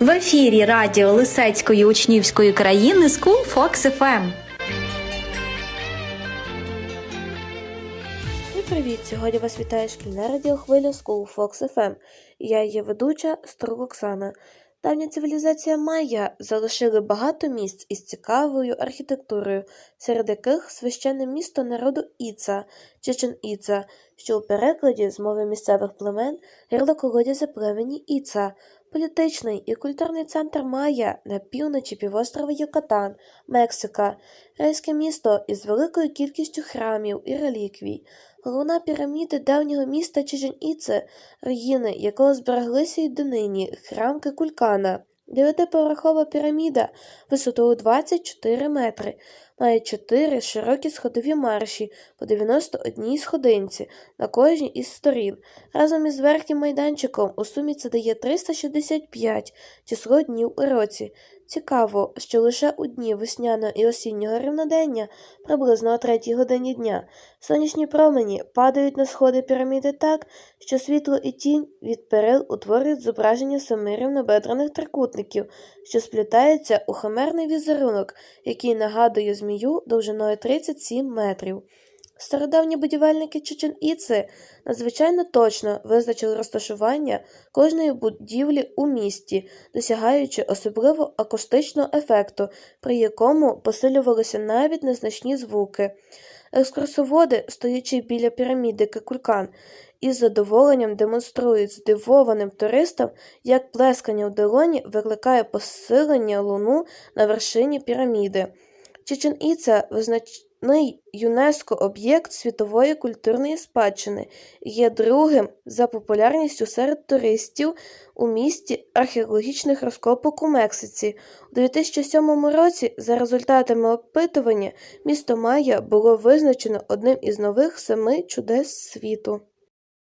В ефірі радіо Лисецької учнівської країни School Fox FM. Привіт! Сьогодні вас вітає шкільна радіохвиля School Fox FM. Я її ведуча Струк Оксана. Давня цивілізація Майя залишили багато місць із цікавою архітектурою, серед яких священне місто народу Іца, Чечен Іца, що у перекладі з мови місцевих племен гірлоколодязя племені Іца, політичний і культурний центр Майя на півночі півострова Юкатан, Мексика, райське місто із великою кількістю храмів і реліквій, головна піраміда давнього міста Чижень-Іце, руїни якого збереглися й донині, храм Кекулькана. Дев'ятиповерхова піраміда висотою 24 метри, має чотири широкі сходові марші по 91 сходинці на кожній із сторін. Разом із верхнім майданчиком у сумі це дає 365 число днів у році. Цікаво, що лише у дні весняного і осіннього рівнодення, приблизно о третій годині дня, сонячні промені падають на сходи піраміди так, що світло і тінь від перил утворюють зображення семи рівнобедрених трикутників, що сплітаються у химерний візерунок, який нагадує змію довжиною 37 метрів. Стародавні будівельники Чечен Іци надзвичайно точно визначили розташування кожної будівлі у місті, досягаючи особливо акустичного ефекту, при якому посилювалися навіть незначні звуки. Екскурсоводи, стоячи біля піраміди Кекулькан, із задоволенням демонструють здивованим туристам, як плескання в долоні викликає посилення луну на вершині піраміди. Чечен Іца визначний ЮНЕСКО об'єкт світової культурної спадщини є другим за популярністю серед туристів у місті археологічних розкопок у Мексиці. У 2007 році, за результатами опитування, місто Майя було визначено одним із нових семи чудес світу.